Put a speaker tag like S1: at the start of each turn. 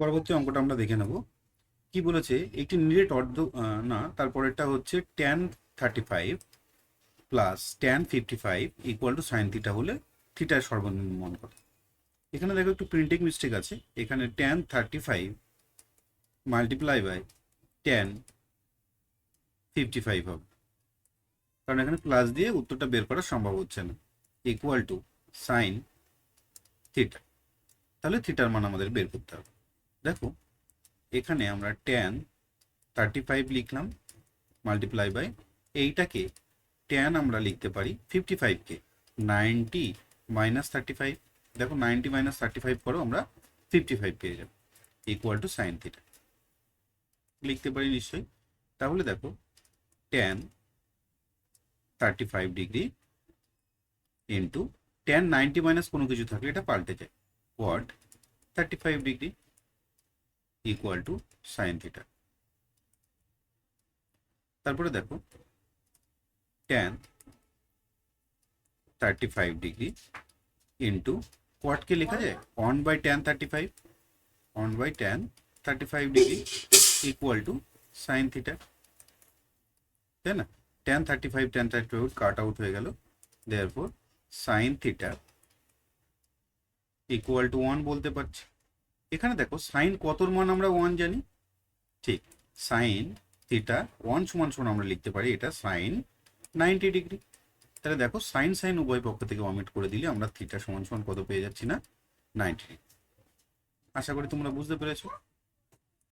S1: পরবর্তী অঙ্কটা আমরা দেখে নেব। কি বলেছে? একটি নিরেট অর্ধ না, তারপরেরটা হচ্ছে tan thirty five plus tan fifty five equal to sine theta হলে থিটার সর্বনিম্ন মান কত? এখানে দেখো একটু প্রিন্টিং মিস্টেক আছে। এখানে tan thirty five multiply by tan fifty five হবে। কারণ এখানে প্লাস দিয়ে উত্তরটা বের করা সম্ভব হচ্ছে না। ইকুয়াল টু সাইন থিটা তাহলে থিটার মান আমাদের বের করতে হবে। দেখো, এখানে আমরা ট্যান থার্টি ফাইভ লিখলাম মাল্টিপ্লাই বাই এইটাকে ট্যান আমরা লিখতে পারি ফিফটি ফাইভকে নাইনটি মাইনাস থার্টি ফাইভ দেখো নাইনটি মাইনাস থার্টি ফাইভ করো, আমরা ফিফটি ফাইভ পেয়ে যাব। ইকুয়াল টু সাইন থিটা লিখতে পারি নিশ্চয়ই? তাহলে দেখো tan thirty five degree into tan ninety minus কোনো কিছু থাকলে এটা পাল্টে যায়। What thirty five degree equal to sine theta তারপরে দেখো tan thirty five degree into কোয়াটকে লেখা যায়? One by tan thirty five one by tan thirty five degree equal to sine theta তাই না? Tan thirty five tan thirty five cut out হয়ে গেল। Therefore sine theta equal to one বলতে পারছি। এখানে দেখো সাইন কতর মান আমরা ওয়ান জানি? ঠিক সাইন থিটা ওয়ান সমান সমান আমরা লিখতে পারি, এটা সাইন নাইনটি ডিগ্রি তাহলে দেখো সাইন সাইন উভয় পক্ষ থেকে অমিট করে দিলে আমরা থিটা সমান সমান কত পেয়ে যাচ্ছি না? নাইনটি আশা করি তোমরা বুঝতে পেরেছ।